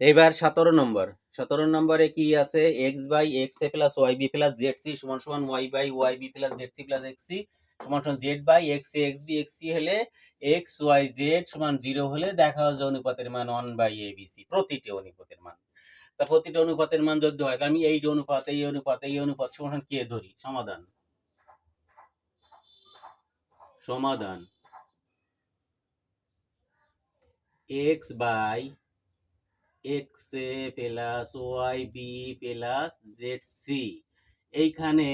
এবার সতেরো নম্বর। সতেরো নম্বরে কি আছে? X by x a plus y b plus z c সমান সমান y by y b plus z c plus x c সমান সমান z by x a x b x c হলে এক্স ওয়াই জেড সমান zero হলে দেখা যায় যে অনুপাতের মান one by a b c প্রতিটি অনুপাতের মান। তা প্রতিটি অনুপাতের মান যদি হয় আমি এই অনুপাত এই অনুপাত এই অনুপাত সমান কে ধরি? সমাধান। সমাধান। X by x a plus y b plus z c এইখানে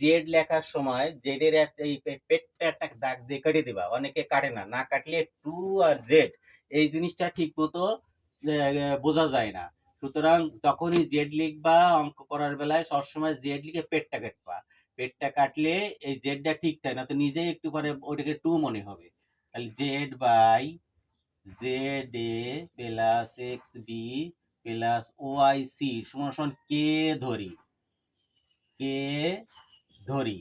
জেড লেখার সময় জেড এর একটা এই পেটটা একটা দাগ দিয়ে কেটে দিবা, অনেকে কাটে না। না কাটলে টু আর জেড এই জিনিসটা ঠিক মতো বোঝা যায় না। সুতরাং যখনই জেড লিখবা, অঙ্ক করার বেলায় সবসময় জেড লিখে পেটটা কাটবা। পেটটা কাটলে এই জেডটা ঠিক থাকে না তো নিজেই একটু পরে ওইটাকে টু মনে হবে। তাহলে z by z a plus x b plus y c সমান সমান কে ধরি। কে ধরি।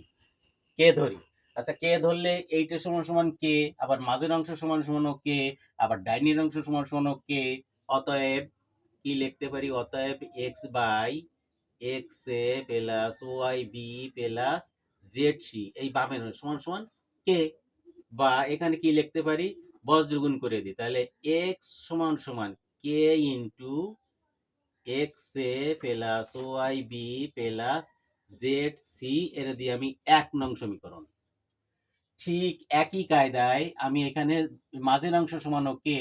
কে ধরি। আচ্ছা কে ধরলে এইটা সমান সমান কে আবার মাঝের অংশ সমান সমান কে আবার ডাইনির অংশ সমান সমান কে অতএব কি লিখতে পারি? অতএব x by x a plus y b plus z c এই বামের সমান সমান কে বা এখানে কি লিখতে পারি? বজ্রগুণ করে দিই। তাহলে এক্স সমান সমান k into x a plus y b plus z c এর দিয়ে আমি এক নং সমীকরণ। ঠিক একই কায়দায় আমি এখানে মাঝের অংশ সমান কে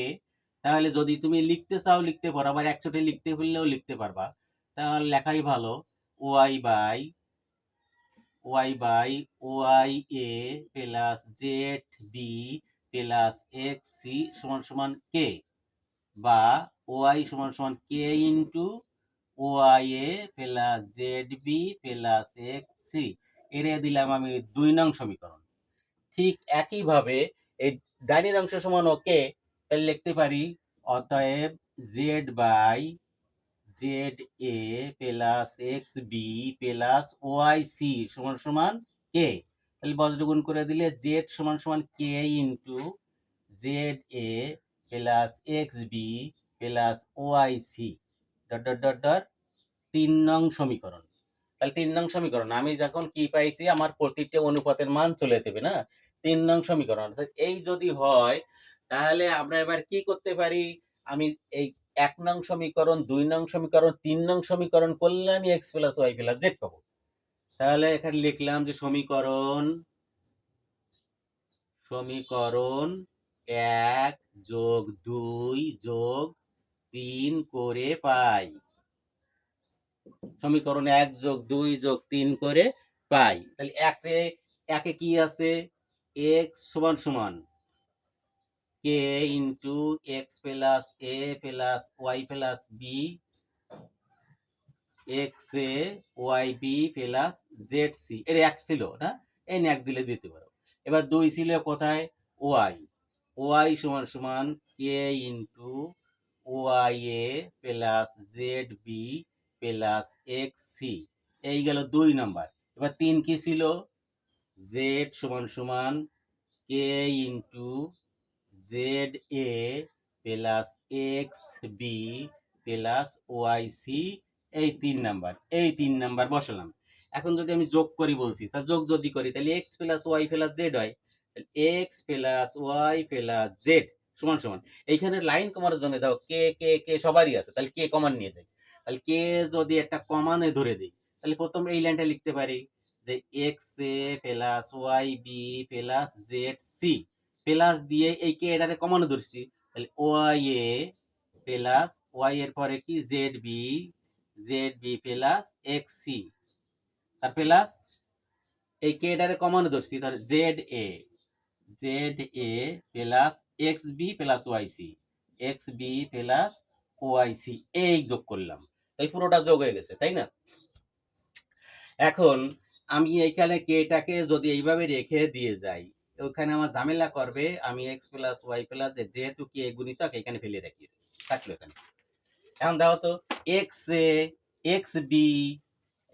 তাহলে যদি তুমি লিখতে চাও, লিখতে পারো। আবার একশোটে লিখতে হলেও লিখতে পারবা। তাহলে লেখাই ভালো। Y by y by y a plus z b plus x c সমান সমান কে বা ওয়াই সমান সমান k into y a plus z b plus x c. এর দিলাম আমি দুই নং সমীকরণ। ঠিক একইভাবে এই ডাইনির অংশ সমান ওকে, তাহলে লিখতে পারি, অতএব z by z a plus x b plus y c সমান সমান কে? তাহলে বজ্রগুণ করে দিলে জেড সমান সমান k into z a plus x b plus y c dot dot dot dot তিন নং সমীকরণ। তাহলে তিন নং সমীকরণ, আমি যখন কি পাইছি, আমার প্রতিটা অনুপাতের মান চলে দেবে না? তিন নং সমীকরণ। অর্থাৎ এই যদি হয়, তাহলে আমরা এবার কি করতে পারি? আমি এই এক নং সমীকরণ, দুই নং সমীকরণ, তিন নং সমীকরণ করলে আমি x plus y plus z পাবো। তাহলে এখানে লিখলাম যে সমীকরণ সমীকরণ এক যোগ দুই যোগ তিন করে পাই। সমীকরণ এক যোগ দুই যোগ তিন করে পাই। তাহলে একে একে কি আছে? এক্স সমান সমান k into x plus a plus y plus b x a y b plus z c এর এক ছিল না? এই এক দিলে দিতে পারো। এবার দুই ছিল কোথায়? ওয়াই ওয়াই সমান সমান k into y a plus z b plus x c এই গেল দুই নাম্বার। এবার তিন কি ছিল? জেড সমান সমান k into z a plus x b plus y c এই তিন নাম্বার এই তিন নাম্বার বসালাম। এখন যদি আমি যোগ করি বলছি, তা যোগ যদি করি, তাহলে x plus y plus z হয়। X plus y plus z সমান সমান। এইখানে লাইন কমার জন্য দাও কে কে কে সবারই আছে। তাহলে কে কমান নিয়ে যাই। তাহলে কে যদি একটা কমানে ধরে দিই, তাহলে প্রথম এই লাইনটা লিখতে পারি যে x a plus y b plus z c plus দিয়ে এই কে এটারে কমানো ধরছি, তাহলে ওয়াই এ প্লাস ওয়াই এর পরে কি z b z b plus x c আর প্লাস এই কে কমানো ধরছি, তাহলে z a z a plus x b plus y c x b plus y c এই যোগ করলাম। এই পুরোটা যোগ হয়ে গেছে, তাই না? এখন আমি এইখানে কেটাকে যদি এইভাবে রেখে দিয়ে যাই, ওখানে আমার ঝামেলা করবে, আমি এক্স প্লাস ওয়াই প্লাস যেহেতু কে গুণিতক, এখানে ফেলে রাখি থাকল এখানে। এখন দেখো তো এক্স এ এক্স বি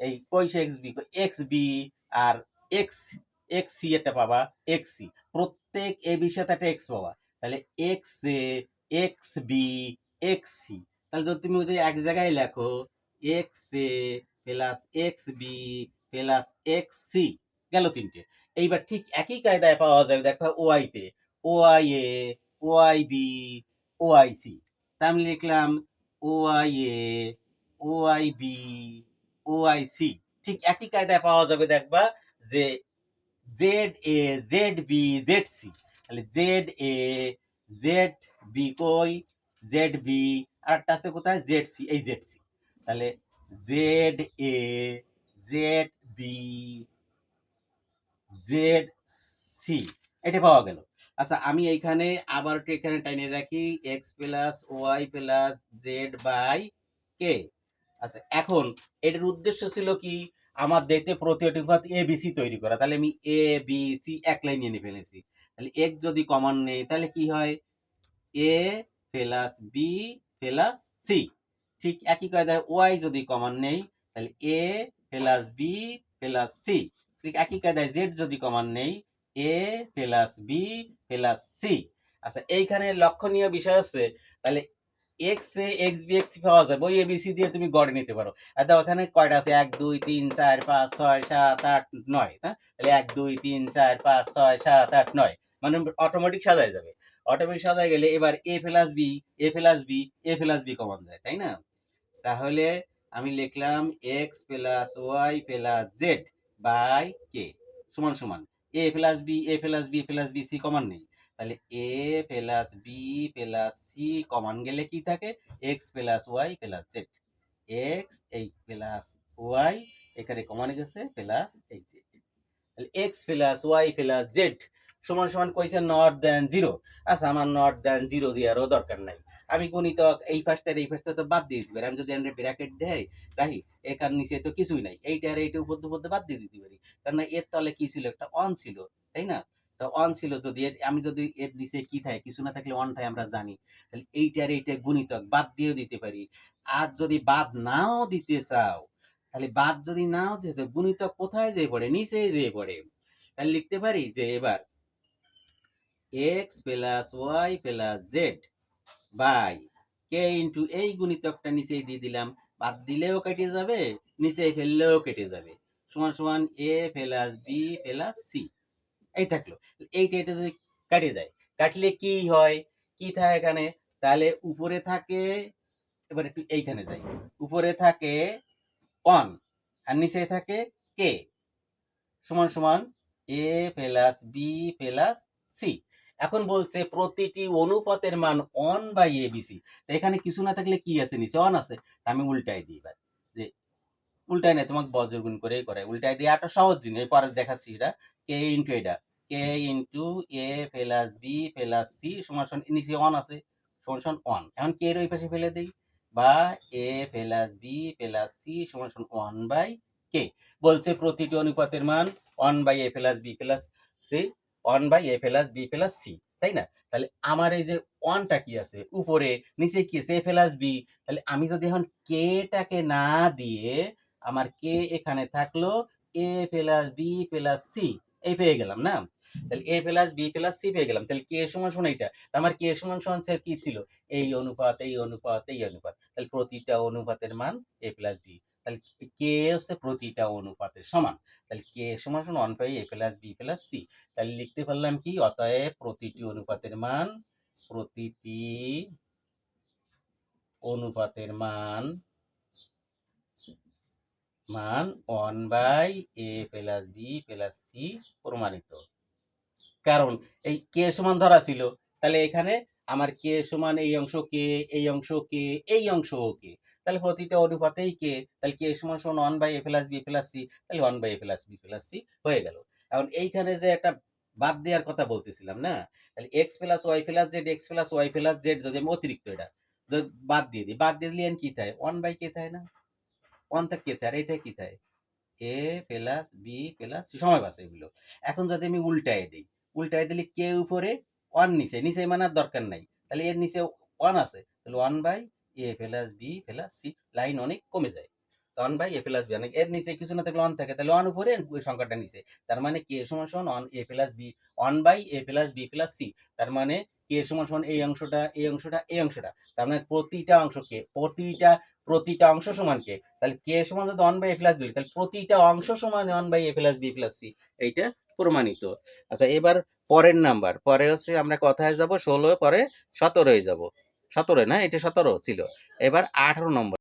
এই কইসে এক্স বি এক্স বি আর এক্স এক্স সি একটা পাবা এক্স সি প্রত্যেক এ বির সাথে একটা এক্স পাবা। তাহলে x a x b x c তাহলে যদি তুমি যদি এক জায়গায় লেখো x a plus x b plus x c গেল তিনটে। এইবার ঠিক একই কায়দায় পাওয়া যাবে, দেখো ওয়াই তে। Y a y b y c তা আমি লিখলাম বি ওয়াই সি ঠিক একই কায়দায় পাওয়া যাবে দেখবা যে z a z b z c তাহলে জেড এ জেড বি কই? জেড বি আর একটা আছে কোথায়? জেড সি এই জেড সি তাহলে z a z b z c এটা পাওয়া গেল। আচ্ছা আমি এইখানে আবার একটু এখানে টাইনে রাখি। X plus y plus z by k আচ্ছা এখন এটার উদ্দেশ্য ছিল কি? আমার দেখতে প্রতিটি পথ এ বি সি তৈরি করা। তাহলে আমি এ বি সি এক লাইন নিয়ে ফেলেছি। তাহলে এক যদি কমন নেই, তাহলে কি হয়? A plus b plus c ঠিক একই কায়দায় ওয়াই যদি কমন নেই, তাহলে a plus b plus c ঠিক একই কায়দায় জেড যদি কমন নেই a plus b plus c আচ্ছা এইখানে লক্ষণীয় বিষয় হচ্ছে, তাহলে x a x b x পাওয়া যাবে ওই এবিসি দিয়ে তুমি গড়ে নিতে পারো। দেখো ওখানে কয়টা আছে? এক, দুই, তিন, চার, পাঁচ, ছয়, সাত, আট, নয় হ্যাঁ? তাহলে এক, দুই, তিন, চার, পাঁচ, ছয়, সাত, আট, নয় মানে অটোমেটিক সাজায় যাবে। অটোমেটিক সাজায় গেলে এবার a plus b a plus b a plus b common যায়, তাই না? তাহলে আমি লিখলাম x plus y plus z by k সমান সমান। A plus b a plus b plus b c common নেই। তাহলে a plus b plus c common গেলে কি থাকে? X plus y plus z x এই প্লাস ওয়াই এখানে common গেছে প্লাস এই জেড তাহলে x plus y plus z সমান সমান কইছে নট দেন জিরো আচ্ছা আমার নট দেন জিরো দেওয়ারও দরকার নাই। আমি গণিতক এই পাশটার এই পাশটা তো বাদ দিয়ে দিতে পারি। আমি যদি এখানে ব্র্যাকেট দেই, রাহি এখান নিচে তো কিছুই নাই। এইটা আর এইটা উপর উপর বাদ দিয়ে দিতে পারি। কারণ এর তলে কি ছিল? একটা অন ছিল, তাই না? তো অন ছিল যদি আমি যদি এর নিচে কি থাকে, কিছু না থাকলে অন থাকে আমরা জানি। তাহলে এইটা আর এইটা গুণিতক বাদ দিয়েও দিতে পারি। আর যদি বাদ নাও দিতে চাও, তাহলে বাদ যদি নাও দিতে গুণিতক কোথায় যেয়ে পড়ে? নিচে যেয়ে পড়ে। তাহলে লিখতে পারি যে এবার x plus y plus z by k into এই গুণিতকটা নিচে দিয়ে দিলাম। বাদ দিলেও কেটে যাবে নিচে ফেললেও কেটে যাবে। সমান সমান a plus b plus c এই থাকল। এইটা এটা যদি কাটে যায় কাটলে কি হয়? কি থাকে এখানে? তাহলে উপরে থাকে, এবার একটু এইখানে যাই। উপরে থাকে ওয়ান আর নিচে থাকে কে সমান সমান a plus b plus c এখন বলছে প্রতিটি অনুপাতের মান অন বাই এ বিসি এখানে কিছু না থাকলে কি আছে নিচে? অন আছে। আমি উল্টাই দিই এবার। যে উল্টাই না তোমাকে বজ্রগুণ করেই করে উল্টাই দিয়ে একটা সহজ জিনিস পরে দেখাচ্ছি এটা কে ইন্টু এটা। K into a plus b plus c সমান সমান, নিচে অন আছে। সমান সমান অন এখন কে এর ওই পাশে ফেলে দিই। বা a plus b plus c সমান ওয়ান বাই কে বলছে প্রতিটি অনুপাতের মান one by a plus b plus c one by a plus b plus c তাই না? তাহলে আমার এই যে ওয়ানটা কি আছে? উপরে, নিচে কি আছে? এ প্লাস বি তাহলে আমি যদি এখন কে টাকে না দিয়ে আমার কে এখানে থাকল a plus b plus c এই পেয়ে গেলাম না? তাহলে a plus b plus c পেয়ে গেলাম। তাহলে কে সমান সমান এটা আমার কে সমান সমান স্যার কি ছিল? এই অনুপাত এই অনুপাত এই অনুপাত। তাহলে প্রতিটা অনুপাতের মান এ প্লাস বি তাহলে কে হচ্ছে প্রতিটা অনুপাতের সমান। তাহলে কে সমান সমান one by a plus b plus c তাহলে লিখতে পারলাম কি? অতএব প্রতিটি অনুপাতের মান, প্রতিটি অনুপাতের মান মান one by a plus b plus c প্রমাণিত। কারণ এই কে সমান ধরা ছিল। তাহলে এখানে আমার কে সমান এই অংশ কে, এই অংশ কে, এই অংশ কে? তাহলে প্রতিটা অনুপাতেই কে? তাহলে কে সমান সমান one by a plus b plus c তাহলে one by a plus b plus c হয়ে গেল। এখন এইখানে যে একটা বাদ দেওয়ার কথা বলতেছিলাম, না? তাহলে x plus y plus z x plus y plus z যদি আমি অতিরিক্ত এটা বাদ দিয়ে দিই, বাদ দিয়ে দিলে কি থাকে? ওয়ান বাই কে থাকে না? ওয়ান থেকে কে থাকে? আর এটা কি থাকে? A plus b plus c সময় পাচ্ছে এগুলো। এখন যদি আমি উল্টায় দিই, উল্টায় দিলে কে উপরে? ওয়ান নিচে নিচে মানে আর দরকার নাই। তাহলে এর নিচে ওয়ান আছে। তাহলে one by a plus b plus c line অনেক কমে যায়। One by a plus b অনেক এর নিচে কিছু না থাকলে ওয়ান থাকে। তাহলে ওয়ান উপরে সংখ্যাটা নিচে তার মানে কে সমান সমান one a plus b one by a plus b plus c তার মানে কে সমান সমান এই অংশটা এই অংশটা এই অংশটা। তার মানে প্রতিটা অংশ কে প্রতিটা প্রতিটা অংশ সমান কে তাহলে কে সমান যদি one by a plus b তাহলে প্রতিটা অংশ সমান one by a plus b plus c এইটা প্রমাণিত। আচ্ছা এবার পরের নাম্বার। পরে হচ্ছে আমরা কথায় যাব? ষোলো, পরে সতেরোয় যাব। সতেরো না? এটা সতেরো ছিল। এবার আঠারো নম্বর।